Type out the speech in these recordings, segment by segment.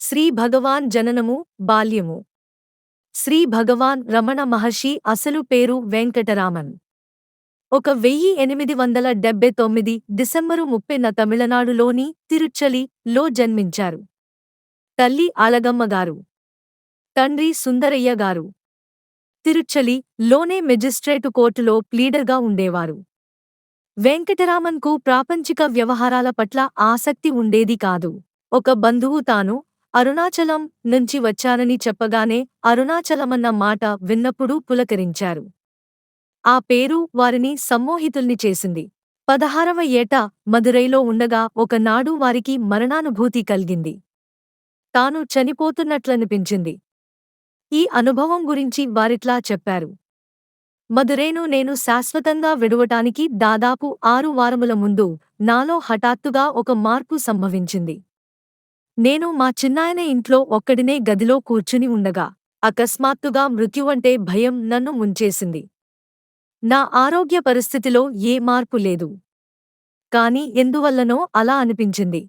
శ్రీ భగవాన్ జననము బాల్యము. శ్రీ భగవాన్ రమణ మహర్షి అసలు పేరు వెంకటరామన్. ఒక వెయ్యి ఎనిమిది వందల డెబ్బై తొమ్మిది డిసెంబరు ముప్పెన తమిళనాడులోని తిరుచ్చలి లో జన్మించారు. తల్లి అలగమ్మగారు తండ్రి సుందరయ్య గారు. తిరుచ్చలి లోనే మెజిస్ట్రేటు కోర్టులో ప్లీడర్గా ఉండేవారు. వెంకటరామన్కు ప్రాపంచిక వ్యవహారాల పట్ల ఆసక్తి ఉండేది కాదు. ఒక బంధువు తాను అరుణాచలం నుంచి వచ్చానని చెప్పగానే అరుణాచలమన్న మాట విన్నప్పుడు పులకరించారు. ఆ పేరు వారిని సమ్మోహితుల్ని చేసింది. పదహారవ ఏట మదురైలో ఉండగా ఒకనాడు వారికి మరణానుభూతి కలిగింది. తాను చనిపోతున్నట్లనిపించింది. ఈ అనుభవం గురించి వారిట్లా చెప్పారు. మదురైను నేను శాశ్వతంగా విడవటానికి దాదాపు ఆరు వారముల ముందు నాలో హఠాత్తుగా ఒక మార్పు సంభవించింది. నేను మా చిన్నాయన ఇంట్లో ఒక్కడినే గదిలో కూర్చుని ఉండగా అకస్మాత్తుగా మృత్యువంటే భయం నన్ను ముంచేసింది. నా ఆరోగ్య పరిస్థితిలో ఏ మార్పు లేదు. కాని ఎందువల్లనో అలా అనిపించింది.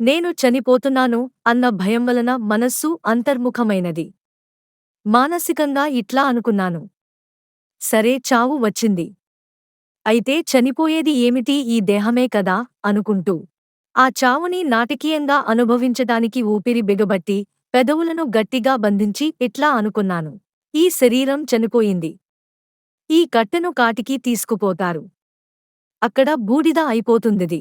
నేను చనిపోతున్నాను అన్న భయం వలన మనస్సు అంతర్ముఖమైనది. మానసికంగా ఇట్లా అనుకున్నాను. సరే చావు వచ్చింది. అయితే చనిపోయేది ఏమిటి ఈ దేహమే కదా అనుకుంటూ ఆ చావుని నాటకీయంగా అనుభవించటానికి ఊపిరి బిగబట్టి పెదవులను గట్టిగా బంధించి ఇట్లా అనుకున్నాను? ఈ శరీరం చనిపోయింది. ఈ కట్టెను కాటికి తీసుకుపోతారు. అక్కడ బూడిద అయిపోతుందిది.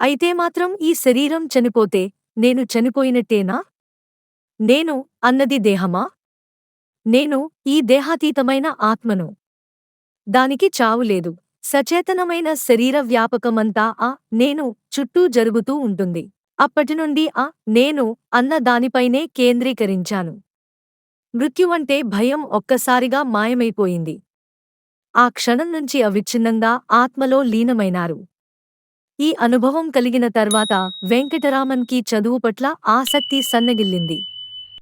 అయితే మాత్రం ఈ శరీరం చనిపోతే నేను చనిపోయినట్టేనా? నేను అన్నది దేహమా? నేను ఈ దేహాతీతమైన ఆత్మను. దానికి చావు లేదు. సచేతనమైన శరీర వ్యాపకమంతా ఆ నేను చుట్టూ జరుగుతూ ఉంటుంది. అప్పటినుండి ఆ నేను అన్న దానిపైనే కేంద్రీకరించాను. మృత్యువంటే భయం ఒక్కసారిగా మాయమైపోయింది. ఆ క్షణం నుంచి అవిచ్ఛిన్నంగా ఆత్మలో లీనమైనారు. ఈ అనుభవం కలిగిన తర్వాత వెంకటరామన్కి చదువు పట్ల ఆసక్తి సన్నగిల్లింది.